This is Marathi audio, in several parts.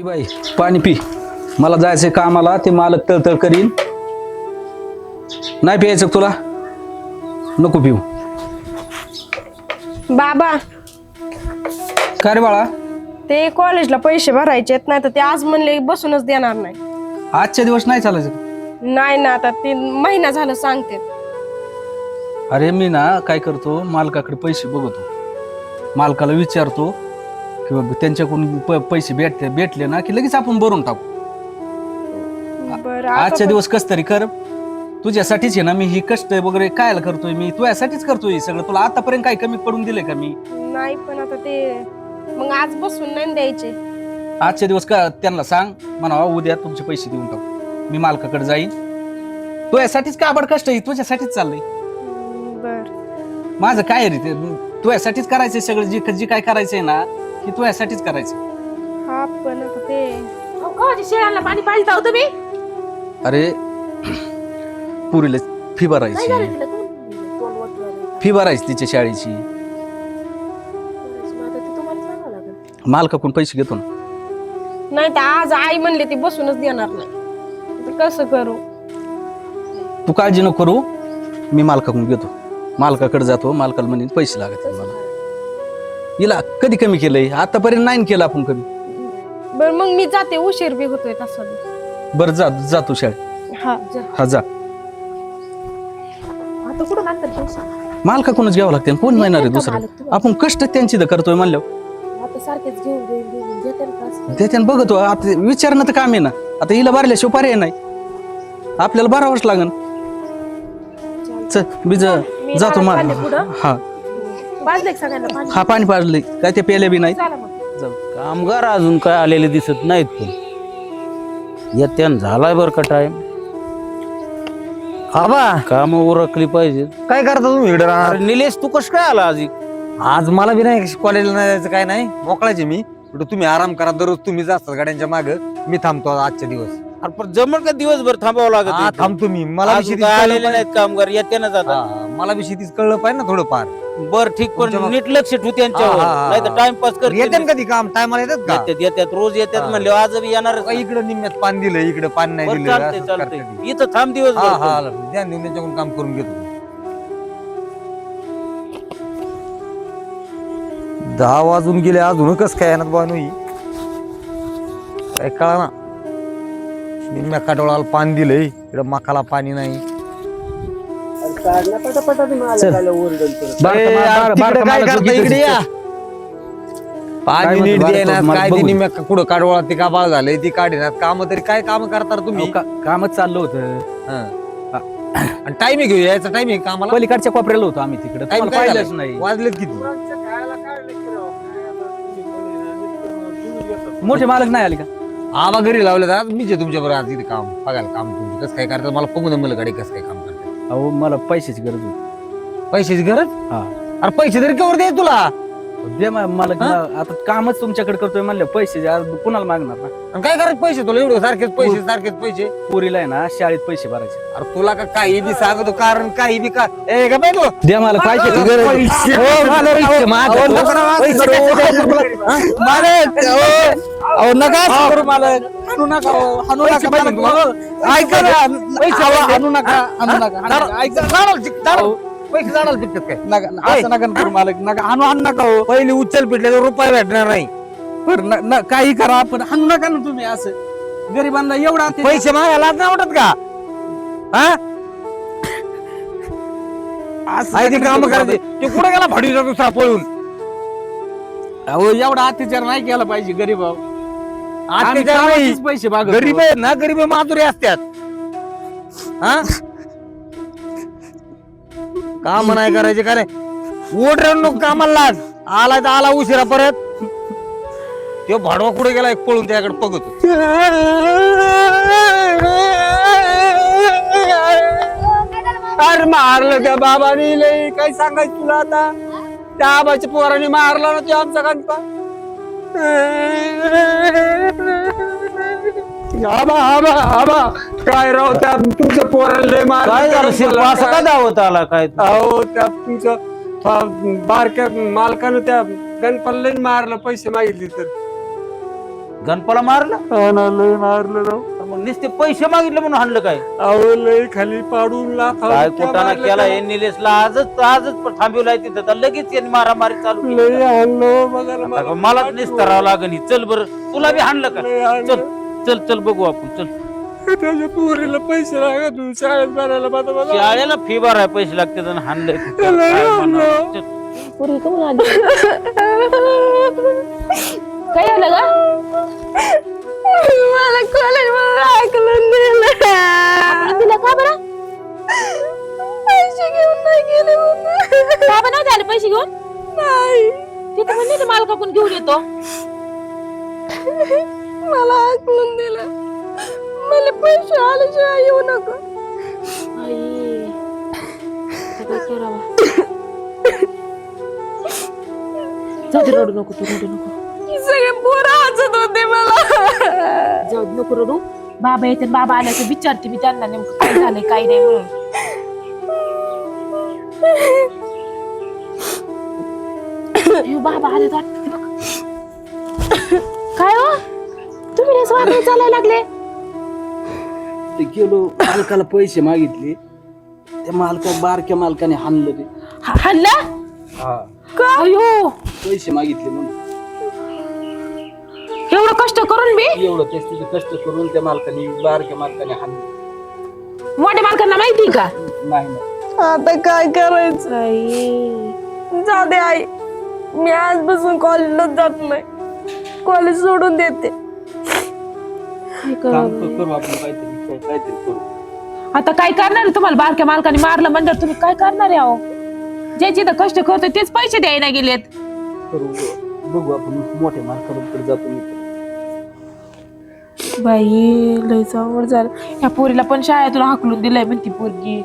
पी बाई पाणी पी. मला जायचंय कामाला ते मालक तळतळ करीन. नाही प्यायचं का तुला? नको पिऊ. बाबा. काय रे बाळा? ते कॉलेजला पैसे भरायचे आहेत नाही तर ते आज म्हणले बसूनच देणार नाही. आजच्या दिवस नाही चालायचं का? नाही ना आता ते महिना झालं सांगते. अरे मी ना काय करतो मालकाकडे पैसे बघतो. मालकाला विचारतो की बाबा त्यांच्याकडून प- पैसे भेटते भेटले ना की लगेच आपण भरून टाकू. बरं आजच्या आता दिवस कस तरी कर. तुझ्यासाठीच आहे ना मी ही कष्ट वगैरे कायला करतोय मी? तुझ्यासाठीच करतोय हे सगळं. तुला आतापर्यंत काही कमी पडून दिले का मी? पण- नाही पण आता ते मग आज बसून नाही द्यायचे? आजच्या दिवस का त्यांना सांग. म्हणा उद्या तुमचे पैसे देऊन टाकू. मी मालकाकडे जाईन. तुझ्यासाठीच का आबड कष्ट आहे? तुझ्यासाठीच चाललंय. बर. माझं काय रे ते? तुझ्यासाठीच करायचंय सगळं जे जे काय करायचंय ना की तुझ्यासाठीच करायचं हा पण आता ते शेळ्यांना पाणी पाहिजे होतं तुम्ही? अरे पुरीला फी भरायची. तिला तोंड वाटलं फी भरायची तिच्या शाळेची. आता ते तुम्हाला सांगावं लागेल. मालकाकडून पैसे घेतो ना. नाही तर आज आई म्हणले ती बसूनच देणार नाही. आता कसं करू? तू काळजी नको करू. मी मालकाकडून घेतो. मालकाकडे जातो मालकाला म्हणेन पैसे लागत मला. हिला कधी कमी केलंय? आतापर्यंत नाही केलं आपण कमी बर मग मी जाते. उशीर बी होतोय तसं. बरं जा जातो शाळेत. हा जा. हा जा. आता मालकाकडूनच घ्यावं लागते कोण मिळणार आहे दुसरं? आपण कष्ट त्यांची तर करतोय म्हणल्यावर. आता सारखेच घेऊन घेऊन घेऊन देते ना. ते बघतो. आता विचारणं तर काम आहे ना. आता हिला भरल्याशिवाय पर्याय नाही. आपल्याला भरावंच लागन. चल मी ज- मी जातो मा चालले पुढं. हा. सगळ्यांना पाणी हा पाणी पाजले. काय ते पेले बी नाही चला मग. जाऊ. कामगार अजून काय आलेले दिसत नाहीत पण. येत्यान झालाय बरं का टाइम आबा. काम उरकली पाहिजे काय करता तुम्ही इकडे अरे निलेश तू कस काय आला आज? आज मला बी नाही कॉलेजला नाही जायचं काय नाही. मोकळायचे मी. कुठं तुम्ही आराम करा दररोज तुम्ही जास्त गाड्यांच्या माग. मी थांबतो आजच्या दिवस. अरे पण जमल का दिवसभर थांबावं लागत हा, इथं? थांबतो मी. मला बी अजून शेतीत काय कळलं आलेले. नाहीत कामगार येत्यानं जातात हा, मला बी शेतीच कळलं पाहिजे ना थोडंफार. बर ठीक पण तुमच्या मग- नीट लक्ष ठेवू त्यांच्यावर. हा, हा, हा. नाही तर टाइमपास कर येते ना कधी काम? टायमाला येतात का? येतात येतात. रोज येतात हा. म्हणले आज बी येणार का इकडं निम्म्यात पाणी दिलं इकडे पाणी नाही दिलं. चालतंय असंच चालतंय. करतात ते. इथं थांब दिवस हा हा ध्यान देऊन त्यांच्याकडून काम करून घेतो. दहा वाजून गेले अजून कस काय येणार बा नाही. काय कळा ना निम्म्या काटोळाला पाणी दिलंय. इकडं मकाला पाणी नाही. ए, यार, तिकडे काय करता इकडे या? काय पाणी म्हणतो नीट देणार मला काय बघू. निम्म्या कुठं काडोळा ते काबाळ झालंय ती काढणार काम तरी काय काम करता तुम्ही? कामच चाललं होतं. हा. आणि टाइम घेऊ यायचा टाइम आहे कामाला? पलीकडच्या कोपऱ्याला होतो आम्ही तिकडे. टाइम तुम्हाला काय पाहिलंच झालंय? नाही. वाजलेत किती? मोठे मालक नाही आले का? आबा घरी लावले तर आज मीच आहे तुमच्या बरोबर आज इथे काम बघायला काम तुमचं. कसं काय करतात? मला बघू मला गाडी कसं काय काम करतात? अहो मला पैशाची गरज होती. पैशाची गरज? हा. अरे पैसे तरी कवर दे तुला. दे मा- मला आता कामच तुमच्याकडे करतोय म्हणलं पैसे आज कुणाला मागणार ना? काय करायचं पैसे? तुला एवढे सारखेच पैसे सारखेच पैसे? पुरीला आहे ना शाळेत पैसे भरायचे. अरे तुला का काही बी सांगतो कारण काही बी का ए का बाई तू. दे मला पाहिजे पैसे हो, मला पैसे माग. अहो, नका असं करू मालक. हाणू नका हो, हाणू पैसे नका पाहिजे मला. तुम्हाला? ऐका ना, पैसे अहो, पाहिजे. हाणू नका हाणू नका हाणू नका. ऐका अहो. पैसे झाडाला पिकतात काय? नका असं नका ना करू मालक. नका हाणू हाणू नका हो. पहिली उचल पिटले तर रुपये भेटणार नाही. बरं, न- न- काही करा पण हाणू नका ना तुम्ही असं. गरिबांना एवढा ते- पैसे मागायला नाही वाटत का? हा? असं ते नका काम करू करायचे. ते कुठे गेला भाडीचा दुसरा पळून? अहो एवढा अत्याचार नाही केला पाहिजे गरीब पैसे मागतो. गरीब आहेत ना गरीब माजुरी असतात. हा? काम नाही करायचे का रे? ओढ रे नको कामाला लाग. आला तर आला उशिरा परत. तो भाडवा कुठे गेला? एक पळून त्याकडे बघतो. अरे मारलं त्या बाबाने लय काय सांगायचं तुला आता? त्या आबाच्या पोराने मारला ना ते आमचा गणपा? आबा आबा आबा. काय राव त्या तुमच्या पोराला मारलं काय झालं शिल्पा असं का दावत आला काय? अहो त्या तुमच्या अं, बारक्या मालकानं त्या गणपाला लय मारलं पैसे मागितले तर. गणपाला मारलं? हा ना लय मारलं राव. तर मग नुसते पैसे मागितले म्हणून हाणलं काय? अहो लय खाली पाडून काय कुटाणा केला हे निलेशला? आजच आजच थांबवलाय तिथं. तर लगेच यांनी मारामारी चालू केली. लय आणलं बघायला आता का मलाच निस्तरावं लागेल. ही. चल बर. तुला बी हाणलं का? लय आणलं. चल चल चल बघू आपण. चल. त्याच्या पोरीला पैसे लागत होते. शाळेत भरायला माझा माझा शाळेला फी भराय पैसे लागते आणि हाणलंय. तिथं. लय काय आणलं. आली. काय झालं ग? मला कॉलेज ऐकलं दिलं दिलं का बरं? पैसे घेऊन नाही गेले का बरं? नाही आले पैसे घेऊन? नाही. तिथे म्हणले ते मालकाकडून घेऊन येतो. मला ऐकून दिलं मला पैसे आल्याशिवाय येऊ नका. जाऊ दे रडू नको तू रडू नको. सगळे पोरं हसत होते मला. जाऊ दे नको रडू. बाबा येते बाबा आले तर विचारते मी त्यांना नेमकं काय झालंय काय नाही म्हणून. हे बाबा आले तर बघ. काय हो? तुम्ही चालायला लागले? ते गेलो मालकाला पैसे मागितले. त्या मालका बारक्या मालकाने हाणलं ते. हा- हल्ला हा. अयो. पैसे मागितले म्हणून. एवढं कष्ट करून मी एवढं तेच तिथे कष्ट करून त्या मालकाने बारक्या मालकाने हाणलं. मोठ्या मालकांना माहिती का? नाही नाही. आता काय करायचं आई? जा दे आई. मी आजपासून कॉलेजला जात नाही. कॉलेज सोडून देते. काम क- करू आपण काहीतरी काय- काहीतरी करू. आता काय करणार आहे तुम्हाला? बारक्या मालकाने मारलं म्हणजे तुम्ही काय करणार आहे अहो? जे जिथं कष्ट करतोय तेच पैसे द्यायला गेलेत. करू बघू. आपण मोठ्या मालकाकडे जातो मी. बाई लय आवड झालं. ह्या पोरीला पण शाळेतून हाकलून दिलंय म्हणती पोरगी.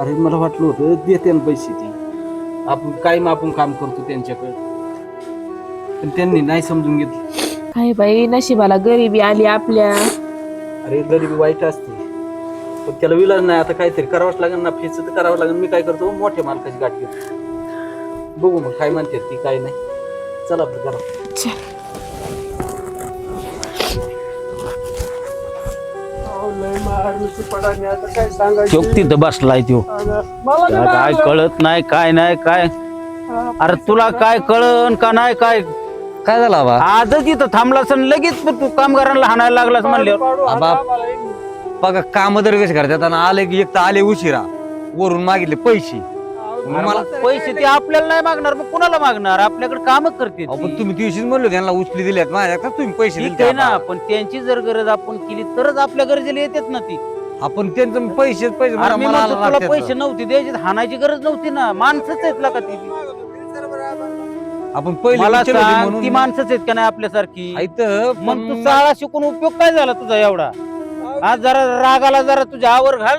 अरे मला वाटलं होतं देते ना पैसे ती. आपण कायम आपण काम करतो त्यांच्याकडे. पण त्यांनी नाही समजून घेतलं. काय बाई नशिबाला गरिबी आली आपल्या. अरे गरिबी वाईट असते. पण त्याला विलाज नाही आता काहीतरी करावंच लागेल ना फेच तर करावं लागेल. मी काय करतो मोठ्या मालकाची गाठ घेतो. बघू मग काय म्हणते ती काय नाही. चला आपलं करा तो तिथं बसलाय तो त्याला काय कळत नाही काय नाही काय? अरे तुला काय कळन का नाही काय? काय झालं आबा आजच इथं थांबलास आणि लगेच तू कामगारांना हाणायला लागलास म्हणल्यावर. आबा बघा काम तर कसे करतात आणि आले की एक तर आले उशिरा. वरून मागितले पैसे. मला पैसे ते आपल्याला नाही मागणार मग कुणाला मागणार? आपल्याकडे काम करते अहो, पण तुम्ही दिवशीच म्हणलो त्यांना उचली दिल्यात माझ्या. का तुम्ही पैसे ठीक दिले आहे ना पण त्यांची जर गरज आपण केली तरच आपल्या गरजेला येतात ना ती. आपण त्यांचं पैसे पैसे अरे मी मला म्हणतो तुला लागतात. पैसे नव्हते द्यायचे हाणायची गरज नव्हती ना. माणसंच आहेत ना का ती? आपण पहिले मला सांग ती म्हणून माणसंच आहेत का नाही आपल्यासारखी? ऐकतं, मग तू शाळा शिकून उपयोग काय झाला तुझा एवढा? आज जरा रागाला जरा तुझ्या आवर घाल.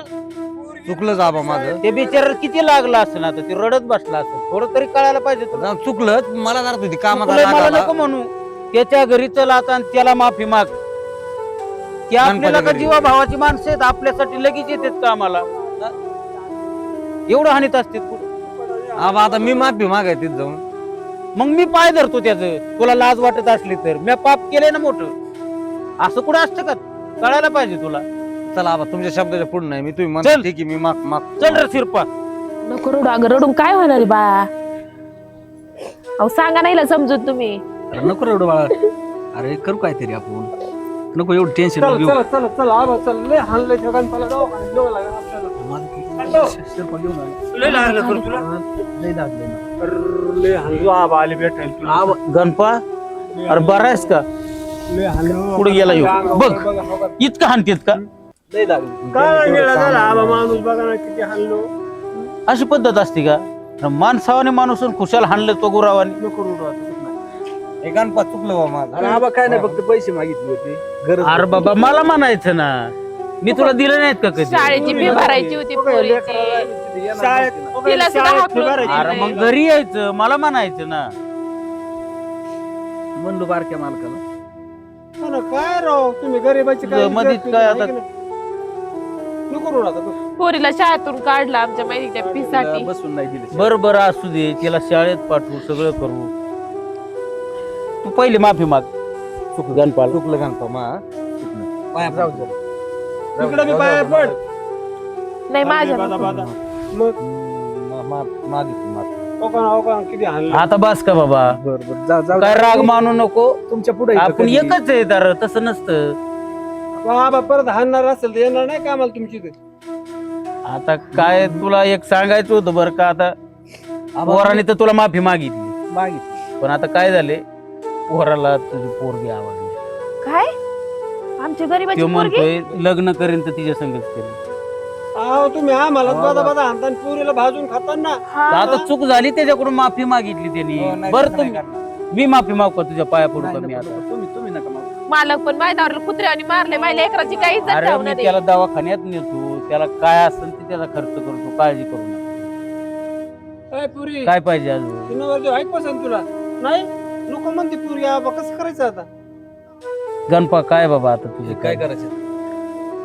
चुकलं आबा माझं. ते बिचार किती लागला असं ना ते रडत बसला असं. थोडं तरी कळायला पाहिजे तुला जाऊन चुकलं मला जरा तुझी कामात मला. नको म्हणू. त्याच्या घरी चल आता आणि त्याला माफी माग. की आपल्याला का. जीवा भावाची माणसं आहेत? आपल्यासाठी लगेच येतात का आम्हाला एवढं हानीत असते आता मी माफी मागाय तिथे जाऊन. मग मी पाय धरतो त्याच. तुला लाज वाटत असली तर. मी पाप केलंय ना मोठं. असं कुठं असतं का? कळायला पाहिजे तुला. चला आबा तुमच्या शब्दाच्या पुढे नाही. मी तुम्ही चल. म्हणता ठीक आहे मी माग माग चल रे शिरपा नको रडू अगं रडून काय होणार आहे बा? अहो सांगा नाही हिला समजून तुम्ही. अरे नको एवढं बाळा. अरे करू काहीतरी आपण. नको एवढं टेन्शन घेऊ. लय लागले ना. गणपा? अरे बरा आहेस का? पुढे गेला येऊ बघ. इतकं हानतेत का? लय लागले अशी पद्धत असते का? माणसावाने माणूस खुशाल हाणलं तो गुरावाने. हे गणपत चुकलं बा माझं. अरे आबा काय नाही फक्त पैसे मागितले होते. गरज अरे बाबा मला म्हणायचं ना. मी तुला दिलं नाहीत का कधी? शाळेची फी भरायची होती पोरीची. तिला सुद्धा हाकलून अरे मग घरी यायचं मला म्हणायचं ना. म्हणलो बारक्या मालकाला. काय राव तुम्ही गरीबाची मधीच काय आता पोरीला शाळेतून काढला आमच्या माहिती फी साठी बसून नाही दिले. बर बर असू दे. तिला शाळेत पाठवू सगळं करू. तू पहिले माफी माग. चुकलं. गणपाल चुकलं गणपा मा. चुकलं पाया जाऊ दे. इकडे बी पाया पड. नाही माझ्या बादा नको. बादा मग? मागितली माफ. ओकान ओकान किती हाणलं. आता बस का बाबा? बर बर. जा जाऊ काय राग मानू नको. तुमच्यापुढे आपण एकच आहे तर तसं नसतं. बाबा परत हाणणार असेल तर येणार नाही का आम्हाला तुमची इथे? आता काय तुला एक सांगायचं होतं बरं का आता पोराने तर तुला माफी मागितली. मागितली. पण आता काय झाले? पोराला तुझी पोरगी आवडली. काय? आमच्या गरीबाची तो पोरगी? म्हणतोय लग्न करेन तर तिच्या संगत करेन. अहो तुम्ही आम्हाला बादा बादा हाणता आणि पुरीला भाजून खाताना. हा. तर आता चूक झाली त्याच्याकडून माफी मागितली त्यांनी. बरं तुम्ही मी माफी मागू का तुझ्या पाया पडू का मी आता? तुम्ही तुम्ही नका. मालक पण माझ्यावर कुत्र्याने मारले माझ्या लेकराची काही अरे मी त्याला नाही. दवाखान्यात नेतो त्याला काय असेल ते त्याचा खर्च करतो काळजी करू नका. काय पुरी? काय पाहिजे अजून? आहे पसंत तुला? नाही? लोक म्हणते पुरी आबा कसं करायचं आता? गणपा काय बाबा आता तुझे काय करायचं?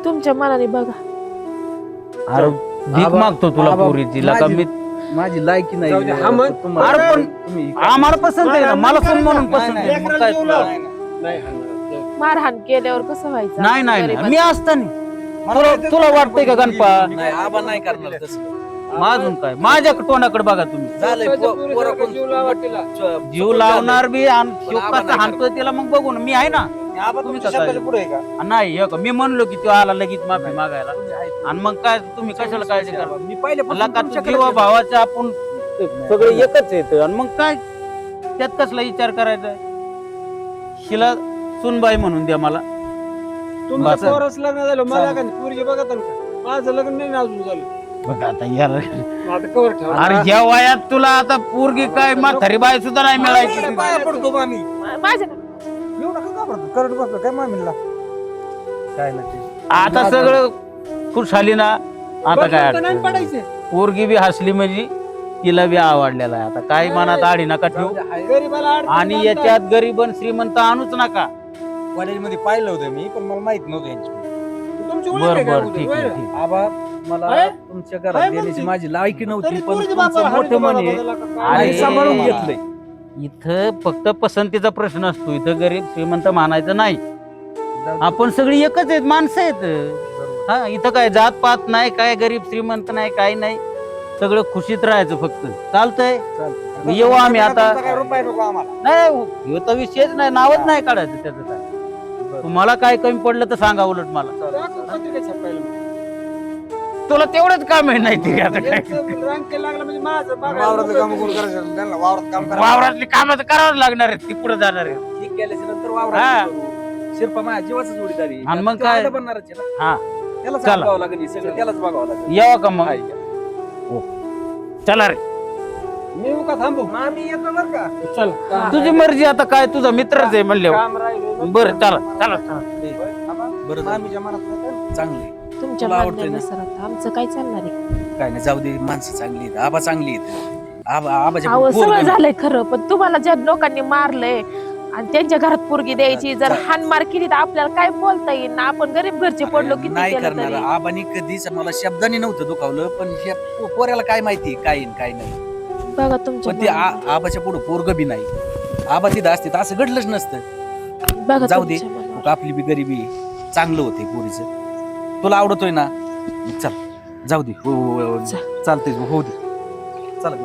तुमच्या मनाने बघा. अरे भीक आबा- मागतो तुला आबा- पोरीची लका माझी- मी माझी लायकी नाही. जाऊ दे, हा म्हण. तुम्हाला- अरे पण- तुम्ही आम्हाला पसंत आहे ना मला पण म्हणून नाही, पसंत नाही, आहे? मग काय तुला? नाही हाणणार. मारहाण केल्यावर कसं व्हायचं? नाही नाही. मी असताना. तुला तुला वाटतंय का गणपा? नाही आबा नाही करणार तसं. माझून काय? माझ्या तोंडाकडे बघा तुम्ही. झालंय स्वतःच्या पो- पोरीसारखं पोरं कोण- जीव लावा तिला. च- जीव लावणार बी आणि कसा हाणतोय त्याला मग बघू ना मी आहे ना? आबा तुम्ही कसं आहे? नाही हे का, मी म्हणलो की तो आला लगेच माफी मागायला. आणि मग काय तुम्ही कशाला काळजी करा मी पहिल्यापासून लका तुमच्याकडे जीवा आहे. भावाचं आपण सगळे एकच येत आणि मग काय? त्यात कसला विचार करायचा? शिला सुनबाई म्हणून द्या मला. तुमचं बस. पोरच लग्न झालं मला का पुरीचे बघत का? माझं लग्न नाही ना अजून झालं. बघ आता यार मग आता कवर ठेवा. अरे या वयात तुला आता पोरगी काय म्हातारी बाई सुद्धा नाही मिळायची पाया पडतो का? बसलो काय मामीला? काय नाही. आता सगळं खुशाली ना आता काय बघ, तर नाही अडचण नाही. पडायचे. पोरगी बी हसली म्हणजे तिला बी आवडलेला आहे. आता काय मनात आडी नका ठेवू. गरीबाला अडचण आणि. याच्यात गरीब आणि श्रीमंत आणूच नका. कॉलेजमध्ये पाहिलं होतं मी पण मला माहीत नव्हतं यांची तुमची ओळख बर आहे का बर अगोदर? ठीक आहे? ठीक आबा मला आहे? तुमच्या आहे घरात देण्याची म्हणते. माझी लायकी नव्हती तरी पण पोरीचे तुमचं बाबा मोठं मन आहे काय? अरे, आणि सांभाळून घेतलंय इथं फक्त पसंतीचा प्रश्न असतो इथं गरीब श्रीमंत मानायचं नाही जाऊ दे. आपण सगळी एकच आहेत माणसं आहेत. हा इथं काय जात पात नाही काय गरीब श्रीमंत नाही काही नाही सगळं खुशीत राहायचं फक्त चालतंय चालतंय. येऊ आम्ही आता तुमचा काय रुपये नको आम्हाला नाही ह्यो तर विषयच नाही नावच नाही काढायचं त्याचं काय तुम्हाला काय कमी पडलं तर सांगा उलट मला. तुला तेवढंच काम आहे नाही तरी आता काय म्हणजे माझं बघा, वावराचं काम कोण करायचं त्यांना वावरात काम करा वावरातली कामं तर करावंच लागणार आहेत ती पुढे जाणार आहेत ठीक केल्याच्यानंतर हा. वावरात करू. शिरपा माझ्या जीवाचा जोडीदारी आहे. आणि मग तो काय? आयला बनणारच आहे ना. हा त्यालाच चला. बघावं लागेल हे सगळं त्यालाच बघावं लागेल यावं का मग हा, या. चला रे मी येऊ का थांबू? मामी येतो बरं का? चल तुझी मर्जी आता काय तुझा मित्रच आहे काम राहिलं बरं चला चला चला. बरं मनात. चांगले. तुमच्या तुला आवडते मागण्यानुसार आता आमचं काय चालणार आहे? काय नाही जाऊ दे माणसं चांगली आहेत आबा चांगली आहेत. आबा आबाच्या अहो पोरगं सगळं. झालंय खरं पण तुम्हाला ज्या लोकांनी मारलंय आणि त्यांच्या घरात पोरगी द्यायची जर हानमार केली तर आपल्याला काय बोलता येईल ना? आपण गरीब घरचे पडलो किती नाही केलं करणार. तरी? आबानी कधीच मला शब्दाने नव्हतं दुखावलं पण ह्या पो- पोऱ्याला काय माहिती काय काय नाही. बघा तुमच्या पण ते आ- मनाने. आबाच्या पुढे पोरग बी नाही आबा तिथं असते तर असं घडलंच नसतं बघा जाऊ दे. तुमच्या मनाने. मग आपली बी गरिबी आहे. चांगलं होते पोरीचं तुला आवडतोय ना चल जाऊ दे हो, हो, हो, चल. चालतंय हो दे चला